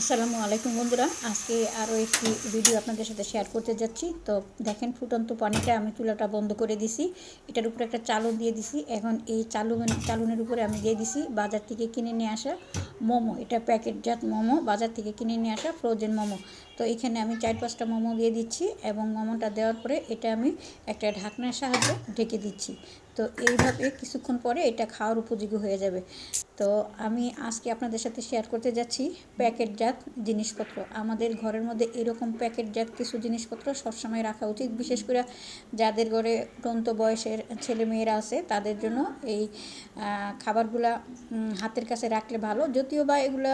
আসসালামু আলাইকুম বন্ধুরা। আজকে আরও একটি ভিডিও আপনাদের সাথে শেয়ার করতে যাচ্ছি। তো দেখেন ফুটন্ত পানিটা আমি চুলাটা বন্ধ করে দিছি। এটার উপরে একটা চালু দিয়ে দিছি। এখন এই চালু চালুনের উপরে আমি দিয়ে দিছি। বাজার থেকে কিনে নিয়ে আসা। মোমো, এটা প্যাকেটজাত মোমো, বাজার থেকে কিনে নিয়ে আসা ফ্রোজেন মোমো। তো এখানে আমি চার পাঁচটা মোমো দিয়ে দিচ্ছি এবং মোমোটা দেওয়ার পরে এটা আমি একটা ঢাকনার সাহায্যে ঢেকে দিচ্ছি। তো এইভাবে কিছুক্ষণ পরে এটা খাওয়ার উপযোগী হয়ে যাবে। তো আমি আজকে আপনাদের সাথে শেয়ার করতে যাচ্ছি প্যাকেটজাত জিনিসপত্র। আমাদের ঘরের মধ্যে এরকম প্যাকেটজাত কিছু জিনিসপত্র সবসময় রাখা উচিত, বিশেষ করে যাদের ঘরে অত্যন্ত বয়সের ছেলে মেয়েরা আছে, তাদের জন্য এই খাবারগুলা হাতের কাছে রাখলে ভালো। যদিও বা এগুলা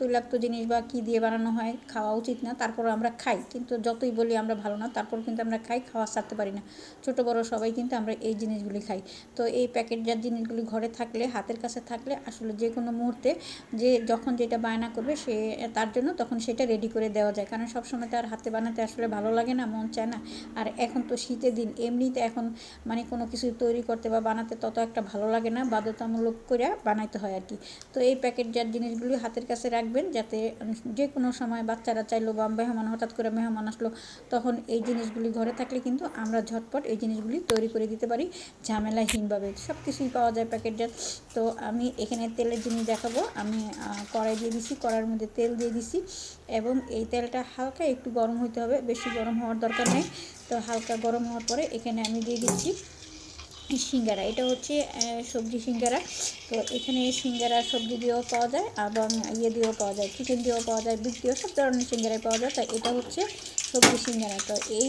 তৈলাক্ত জিনিস বা কী দিয়ে বানানো হয়, খাওয়া উচিত না তারপর আমরা খাই। কিন্তু যতই বলি আমরা ভালো না তারপর কিন্তু আমরা খাই, খাওয়া ছাড়তে পারি না। ছোট, বড় সবাই কিন্তু আমরা এই জিনিসগুলি খাই। তো এই প্যাকেটজাত জিনিসগুলি ঘরে থাকলে, হাতের কাছে থাকলে, আসলে যে কোনো মুহূর্তে যে যখন যেটা বায়না করবে, সে, তার জন্য তখন সেটা রেডি করে দেওয়া যায়। কারণ সবসময় তো আর হাতে বানাতে আসলে ভালো লাগে না, মন চায় না। আর এখন তো শীতের দিন, এমনিতে এখন মানে কোনো কিছু তৈরি করতে বা বানাতে তত একটা ভালো লাগে না, বাধ্যতামূলক করে বানাইতে হয় আর কি। তো এই প্যাকেটজাত জিনিসগুলি হাতের কাছে রাখবেন যাতে যে কোনো সময় বাচ্চারা চাইলো বা মেহমান, হঠাৎ করে মেহমান আসলো, তখন এই জিনিসগুলি ঘরে থাকলে কিন্তু আমরা ঝটপট এই জিনিসগুলি তৈরি করে দিতে পারি ঝামেলাহীনভাবে। সব কিছুই পাওয়া যায় প্যাকেটজাত। তো আমি এখানে তেলের জিনিস দেখাবো। আমি কড়াই দিয়ে দিছি কড়াইয়ের মধ্যে তেল দিয়ে দিছি এবং এই তেলটা হালকা একটু গরম হইতে হবে। বেশি গরম হওয়ার দরকার নেই। তো হালকা গরম হওয়ার পরে এখানে আমি দিয়ে দিচ্ছি সিঙ্গারা, এটা হচ্ছে সবজি সিঙ্গারা। তো এখানে সিঙ্গারা, সবজি দিয়েও পাওয়া যায়, এবং ইয়ে দিয়েও পাওয়া যায় চিকেন দিয়েও পাওয়া যায় বিট দিয়েও সব ধরনের সিঙ্গারাই পাওয়া যায়। তাই এটা হচ্ছে সবজি সিঙ্গারা। তো এই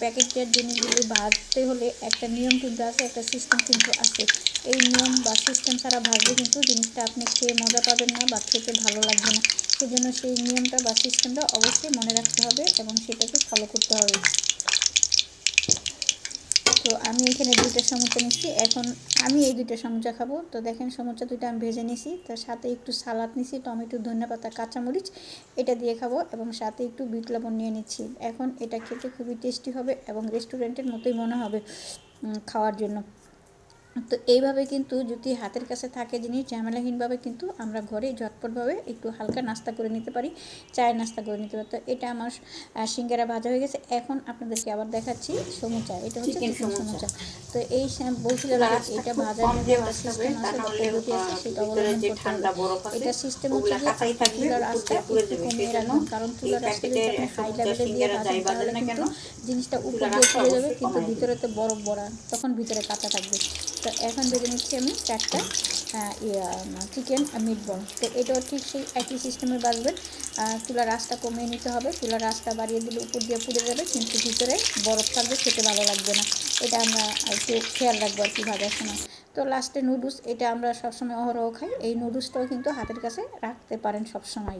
প্যাকেটের জিনিসগুলি ভাজতে হলে একটা নিয়ম কিন্তু আছে, একটা সিস্টেম কিন্তু আছে। এই নিয়ম বা সিস্টেম ছাড়া ভাজলে কিন্তু জিনিসটা আপনি খেয়ে মজা পাবেন না বা খেতে ভালো লাগবে না। সেজন্য সেই নিয়মটা বা সিস্টেমটা অবশ্যই মনে রাখতে হবে, এবং সেটাকে ফলো করতে হবে। তো আমি এখানে দুইটা সমুচা নিচ্ছি। এখন আমি এই দুইটা সমুচা খাব। তো দেখেন সমুচা দুইটা আমি ভেজে নিছি। তার সাথে একটু সালাদ নিছি, টমেটো ধনেপাতা কাঁচামরিচ, এটা দিয়ে খাব এবং সাথে একটু বিট লবণ নিয়ে নিচ্ছি। এখন এটা খেতে খুবই টেস্টি হবে এবং রেস্টুরেন্টের মতোই মনে হবে খাওয়ার জন্য। তো এইভাবে কিন্তু যদি হাতের কাছে থাকে জিনিস ঝামেলাহীনভাবে কিন্তু আমরা ঘরে ঝটপটভাবে একটু হালকা নাস্তা করে নিতে পারি চায়ের নাস্তা করে নিতে পারি। তো এটা আমার সিঙ্গারা ভাজা হয়ে গেছে। এখন আপনাদেরকে আবার দেখাচ্ছি সমুচা। এটা হচ্ছে চিকেন সমুচা। তো এই বলছিলাম এটা ভাজার সিস্টেম আছে সেটা অবলম্বন এটা সিস্টেম হচ্ছে যে চুলার আস্তে একটু কমিয়ে রাখুন কারণ চুলার আস্তে যদি আপনি হাই লেভেলে দিয়ে ভাজেন তাহলে কিন্তু জিনিসটা উপর দিয়ে চলে যাবে কিন্তু ভিতরে তো বরফ বড়া তখন ভিতরে কাঁচা থাকবে। তো এখন ভেজে নিচ্ছি আমি চারটা চিকেন মিট তো এটাও ঠিক সেই একই সিস্টেমে বাজবেন চুলার রাসটা কমিয়ে নিতে হবে। চুলার রাসটা বাড়িয়ে দিলে উপর দিয়ে পুড়ে যাবে, কিন্তু ভিতরে বরফ থাকবে, খেতে ভালো লাগবে না। এটা আমরা একটু খেয়াল রাখব আর কি ভাজার সময়। তো লাস্টে নুডলস এটা আমরা সবসময় অহরহ খাই। এই নুডলসটাও কিন্তু হাতের কাছে রাখতে পারেন সবসময়।